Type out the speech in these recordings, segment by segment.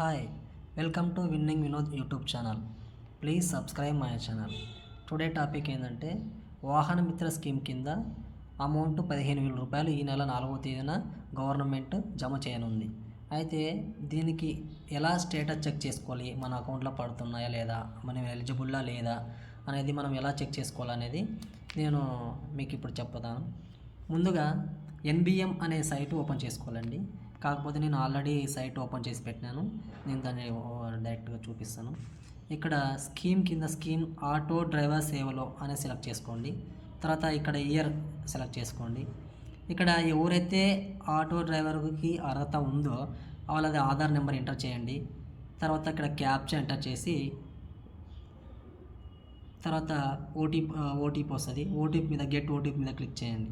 Hi welcome to winning Vinod YouTube channel please subscribe my channel today topic ఏంటంటే వాహన మిత్ర scheme కింద amount పదిహేను వేల రూపాయలు ఈ నెల నాలుగో తేదీన గవర్నమెంట్ జమ చేయనుంది. అయితే దీనికి ఎలా స్టేటస్ చెక్ చేసుకోవాలి? మన అకౌంట్లో పడుతున్నాయా లేదా? మనం ఎలిజిబుల్లా లేదా? అనేది మనం ఎలా చెక్ చేసుకోవాలనేది నేను మీకు ఇప్పుడు చెప్తాను. ముందుగా ఎన్బిఎం అనే సైట్ ఓపెన్ చేసుకోవాలండి. కాకపోతే నేను ఆల్రెడీ సైట్ ఓపెన్ చేసి పెట్టినాను. నేను దాన్ని డైరెక్ట్గా చూపిస్తాను. ఇక్కడ స్కీమ్ కింద స్కీమ్ ఆటో డ్రైవర్ సేవలో అనే సెలెక్ట్ చేసుకోండి. తర్వాత ఇక్కడ ఇయర్ సెలెక్ట్ చేసుకోండి. ఇక్కడ ఎవరైతే ఆటో డ్రైవర్కి అర్హత ఉందో వాళ్ళది ఆధార్ నెంబర్ ఎంటర్ చేయండి. తర్వాత ఇక్కడ క్యాప్చా ఎంటర్ చేసి తర్వాత ఓటీపీ ఓటీపీ వస్తుంది. ఓటీపీ మీద గెట్ ఓటీపీ మీద క్లిక్ చేయండి.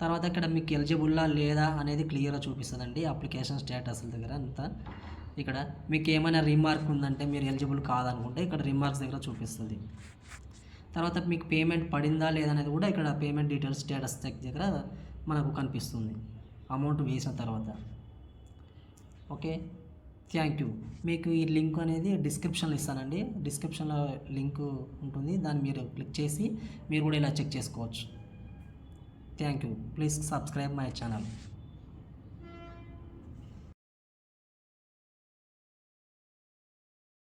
తర్వాత ఇక్కడ మీకు ఎలిజిబుల్లా లేదా అనేది క్లియర్గా చూపిస్తుందండి అప్లికేషన్ స్టేటస్ దగ్గర అంతా. ఇక్కడ మీకు ఏమైనా రిమార్క్ ఉందంటే మీరు ఎలిజిబుల్ కాదనుకుంటే ఇక్కడ రిమార్క్స్ దగ్గర చూపిస్తుంది. తర్వాత మీకు పేమెంట్ పడిందా లేదా అనేది కూడా ఇక్కడ పేమెంట్ డీటెయిల్స్ స్టేటస్ దగ్గర మనకు కనిపిస్తుంది. అమౌంట్ వేసిన తర్వాత. ఓకే? Thank you. మీకు ఈ లింక్ అనేది డిస్క్రిప్షన్లో ఇస్తానండి. డిస్క్రిప్షన్లో లింక్ ఉంటుంది. దాన్ని మీరు క్లిక్ చేసి మీరు కూడా ఇలా చెక్ చేసుకోవచ్చు. Thank you. Please subscribe my channel.